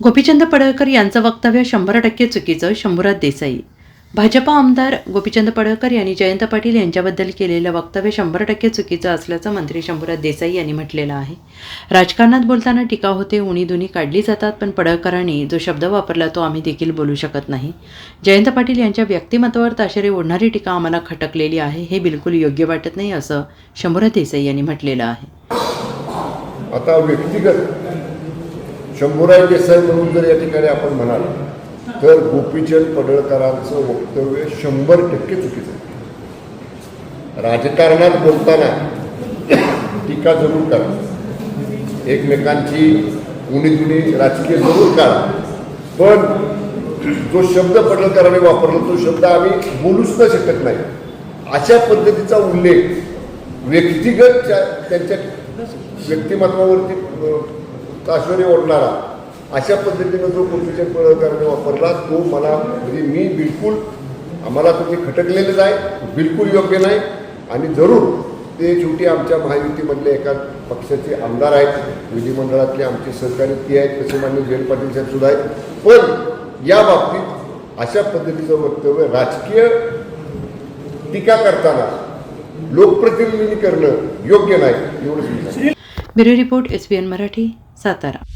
गोपीचंद पडळकर यांचं वक्तव्य शंभर टक्के चुकीचं शंभूराज देसाई. भाजपा आमदार गोपीचंद पडळकर यांनी जयंत पाटील यांच्याबद्दल केलेलं वक्तव्य शंभर टक्के चुकीचं असल्याचं मंत्री शंभूराज देसाई यांनी म्हटलेलं आहे. राजकारणात बोलताना टीका होते उणी दुनी काढली जातात पण पडळकरांनी जो शब्द वापरला तो आम्ही देखील बोलू शकत नाही. जयंत पाटील यांच्या व्यक्तिमत्वावर ताशेरे ओढणारी टीका आम्हाला खटकलेली आहे हे बिलकुल योग्य वाटत नाही असं शंभूराज देसाई यांनी म्हटलेलं आहे. आता व्यक्तिगत शंभूराज देसाई म्हणून जर या ठिकाणी आपण म्हणाल तर गोपीचंद पडळकरांचं वक्तव्य शंभर टक्के चुकीचं आहे. राजकारणात बोलताना टीका जरूर करा. एकमेकांची उणीदुणी राजकीय जरूर करा. पण जो शब्द पडळकरांनी वापरला तो शब्द आम्ही बोलूच न शकत नाही. अशा पद्धतीचा उल्लेख व्यक्तिगत त्या- त्यांच्या व्यक्तिमत्वावरती अ, ओढणारा. अशा पद्धतीनं जो गोपीचंद पडळकरांनी वापरला तो मला म्हणजे मी बिलकुल आम्हाला तुम्ही खटकलेलंच आहे बिलकुल योग्य नाही. आणि जरूर ते शेवटी आमच्या महायुतीमधले एका पक्षाचे आमदार आहेत विधिमंडळातले आमचे सहकारी ती आहेत तसे मान्य जयंत पाटील साहेब सुद्धा आहेत. पण या बाबतीत अशा पद्धतीचं वक्तव्य राजकीय टीका करताना लोकप्रतिनिधी करणं योग्य नाही एवढंच bureau report S Marathi. Satara.